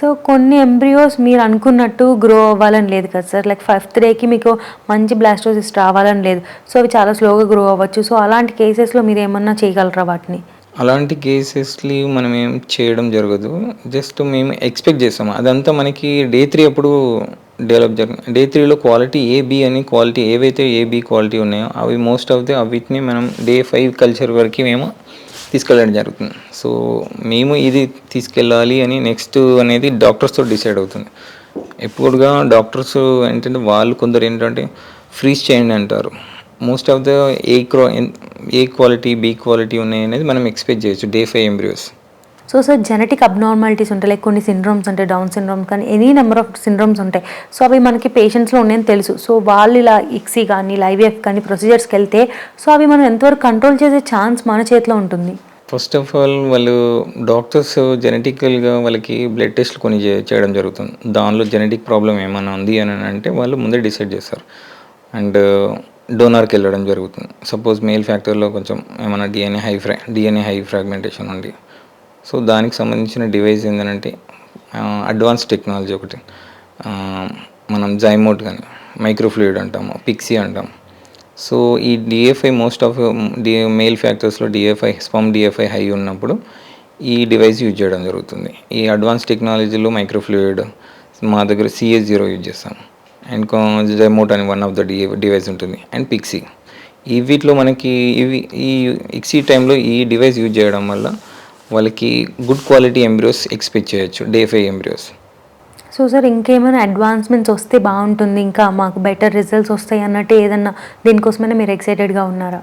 So కొన్ని embryos మీరు అనుకున్నట్టు గ్రో అవ్వాలని లేదు కదా సార్ లైక్ ఫిఫ్త్ డేకి మీకు మంచి బ్లాస్టోసిస్ రావాలని లేదు. సో అవి చాలా స్లోగా గ్రో అవ్వచ్చు. సో అలాంటి కేసెస్లో మీరు ఏమన్నా చేయగలరా వాటిని? అలాంటి కేసెస్లీ మనం ఏం చేయడం జరగదు. జస్ట్ మేము ఎక్స్పెక్ట్ చేస్తాం అదంతా మనకి డే త్రీ అప్పుడు డెవలప్ జరిగింది డే త్రీలో క్వాలిటీ ఏ అని క్వాలిటీ ఏవైతే ఏ క్వాలిటీ ఉన్నాయో అవి మోస్ట్ ఆఫ్ ది వీటిని మనం డే ఫైవ్ కల్చర్ వరకు మేము తీసుకెళ్ళడం జరుగుతుంది. సో మేము ఇది తీసుకెళ్ళాలి అని నెక్స్ట్ అనేది డాక్టర్స్తో డిసైడ్ అవుతుంది. ఎప్పుడుగా డాక్టర్స్ ఏంటంటే వాళ్ళు కొందరు ఏంటంటే ఫ్రీజ్ చేయండి అంటారు. మోస్ట్ ఆఫ్ ద ఏ క్రో ఏ క్వాలిటీ బి క్వాలిటీ ఉన్నాయి అనేది మనం ఎక్స్పెక్ట్ చేయొచ్చు day five embryos so sir genetic abnormalities ఉంటాయి లైక్ కొన్ని సిండ్రోమ్స్ ఉంటాయి డౌన్ సిండ్రోమ్స్ కానీ ఎనీ నెంబర్ ఆఫ్ సిండ్రోమ్స్ ఉంటాయి. సో అవి మనకి పేషెంట్స్లో ఉన్నాయని తెలుసు. సో వాళ్ళు ఇలా ఇక్సీ కానీ లైవిఎఫ్ కానీ ప్రొసీజర్స్కి వెళ్తే సో అవి మనం ఎంతవరకు కంట్రోల్ చేసే ఛాన్స్ మన చేతిలో ఉంటుంది? ఫస్ట్ ఆఫ్ ఆల్ వాళ్ళు డాక్టర్స్ జెనెటికల్గా వాళ్ళకి బ్లడ్ టెస్ట్లు కొన్ని చేయడం జరుగుతుంది. దానిలో జెనెటిక్ ప్రాబ్లం ఏమైనా ఉంది అని అంటే వాళ్ళు ముందే డిసైడ్ చేస్తారు. అండ్ డోనర్కి వెళ్ళడం జరుగుతుంది. సపోజ్ మేల్ ఫ్యాక్టర్లో కొంచెం ఏమైనా డిఎన్ఏ హై ఫ్రా డిఎన్ఏ హై ఫ్రాగ్మెంటేషన్ ఉండి సో దానికి సంబంధించిన డివైస్ ఏంటంటే అడ్వాన్స్ టెక్నాలజీ ఒకటి. మనం జైమోట్ కానీ మైక్రోఫ్లూయిడ్ అంటాము పిక్సీ అంటాం సో ఈ DFI most of the male ఫ్యాక్టర్స్లో DFI sperm DFI high ఉన్నప్పుడు ఈ డివైస్ యూజ్ చేయడం జరుగుతుంది. ఈ అడ్వాన్స్ టెక్నాలజీలో మైక్రోఫ్లూయిడ్ మా దగ్గర సిఎస్ జీరో యూజ్ చేస్తాం అండ్ జైమోట్ అని one of the D device ఉంటుంది. అండ్ పిక్సీ ఈ వీటిలో మనకి ఇవి ఈ ఇక్సీ టైంలో ఈ డివైస్ యూజ్ చేయడం వల్ల వాళ్ళకి గుడ్ క్వాలిటీ ఎంబ్రియోస్ ఎక్స్పెక్ట్ చేయొచ్చు day five embryos so sir ఇంకేమైనా అడ్వాన్స్మెంట్స్ వస్తే బాగుంటుంది ఇంకా మాకు బెటర్ రిజల్ట్స్ వస్తాయి అన్నట్టు ఏదన్నా దీనికోసమైనా మీరు ఎక్సైటెడ్గా ఉన్నారా?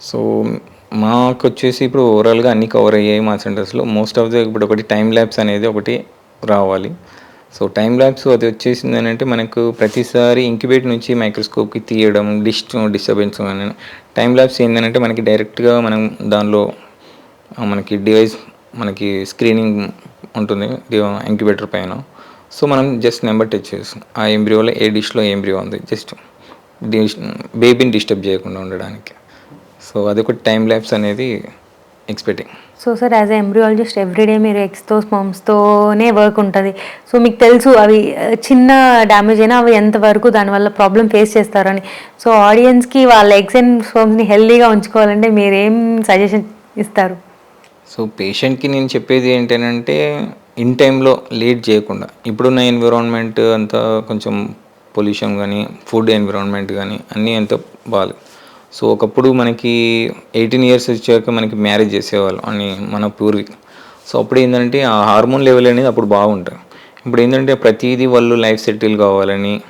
సో మాకు వచ్చేసి ఇప్పుడు ఓవరాల్గా అన్ని కవర్ అయ్యాయి మా సెంటర్స్లో మోస్ట్ ఆఫ్ ద ఇప్పుడు ఒకటి టైం ల్యాబ్స్ అనేది ఒకటి రావాలి. సో టైం ల్యాబ్స్ అది వచ్చేసింది అంటే మనకు ప్రతిసారి ఇంక్యుబేట్ నుంచి మైక్రోస్కోప్కి తీయడం డిస్ట్ డిస్టర్బెన్స్ అని. టైం ల్యాబ్స్ ఏంటంటే మనకి డైరెక్ట్గా మనం దానిలో మనకి డివైస్ మనకి స్క్రీనింగ్ ఉంటుంది ఇంక్యుబేటర్ పైన. సో మనం జస్ట్ నెంబర్ టచ్ చేస్తాం ఆ ఎంబ్రియోలో ఏ డిష్లో ఎంబ్రియో ఉంది? జస్ట్ డిష్ బేబీని డిస్టర్బ్ చేయకుండా ఉండడానికి. సో అది ఒక టైం ల్యాబ్స్ అనేది expecting so sir as embryologist everyday మీరు ఎగ్స్తో స్పమ్స్తోనే వర్క్ ఉంటుంది. సో మీకు తెలుసు అవి చిన్న డ్యామేజ్ అయినా అవి ఎంతవరకు దానివల్ల ప్రాబ్లం ఫేస్ చేస్తారని. సో ఆడియన్స్కి వాళ్ళ ఎగ్స్ అండ్ స్పమ్స్ని హెల్దీగా ఉంచుకోవాలంటే మీరేం సజెషన్ ఇస్తారు? సో పేషెంట్కి నేను చెప్పేది ఏంటంటే ఇన్ టైంలో లేట్ చేయకుండా ఇప్పుడున్న ఎన్విరాన్మెంట్ అంతా కొంచెం పొల్యూషన్ కానీ ఫుడ్ ఎన్విరాన్మెంట్ కానీ అన్నీ అంతా బాగాలేదు సో ఒకప్పుడు మనకి ఎయిటీన్ ఇయర్స్ వచ్చాక మనకి మ్యారేజ్ చేసేవాళ్ళు అని మన పూర్వీకులు సో అప్పుడు ఏంటంటే ఆ హార్మోన్ లెవెల్ అనేది అప్పుడు బాగుంటుంది ఇప్పుడు ఏంటంటే ప్రతిదీ వాళ్ళు లైఫ్ సెటిల్ కావాలని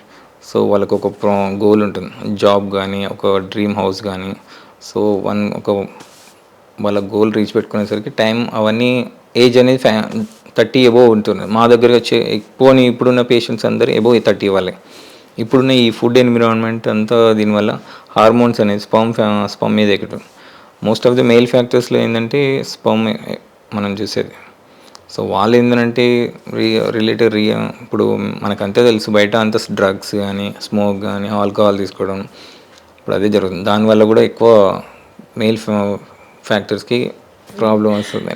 సో వాళ్ళకు ఒక గోల్ ఉంటుంది. జాబ్ కానీ ఒక డ్రీమ్ హౌస్ కానీ సో వన్ ఒక వాళ్ళ గోల్ రీచ్ పెట్టుకునేసరికి టైం అవన్నీ ఏజ్ అనేది ఫ్యా థర్టీ ఎబో ఉంటుంది మా దగ్గర వచ్చే ఎక్కువ ఇప్పుడున్న పేషెంట్స్ అందరూ ఎబో థర్టీ వాళ్ళే. ఇప్పుడున్న ఈ ఫుడ్ ఎన్విరాన్మెంట్ అంతా దీనివల్ల హార్మోన్స్ అనేది స్పమ్ స్పమ్ మీద ఎక్కడం మోస్ట్ ఆఫ్ ది మెయిల్ ఫ్యాక్టర్స్లో ఏంటంటే స్పమ్ మనం చూసేది. సో వాళ్ళు ఏంటంటే రీ రిలేటెడ్ రీ ఇప్పుడు మనకంతే తెలుసు బయట అంత డ్రగ్స్ కానీ స్మోక్ కానీ ఆల్కహాల్ తీసుకోవడం. ఇప్పుడు అదే జరుగుతుంది. దానివల్ల కూడా ఎక్కువ మెయిల్ ఫ్యాక్టర్స్కి ప్రాబ్లం వస్తుంది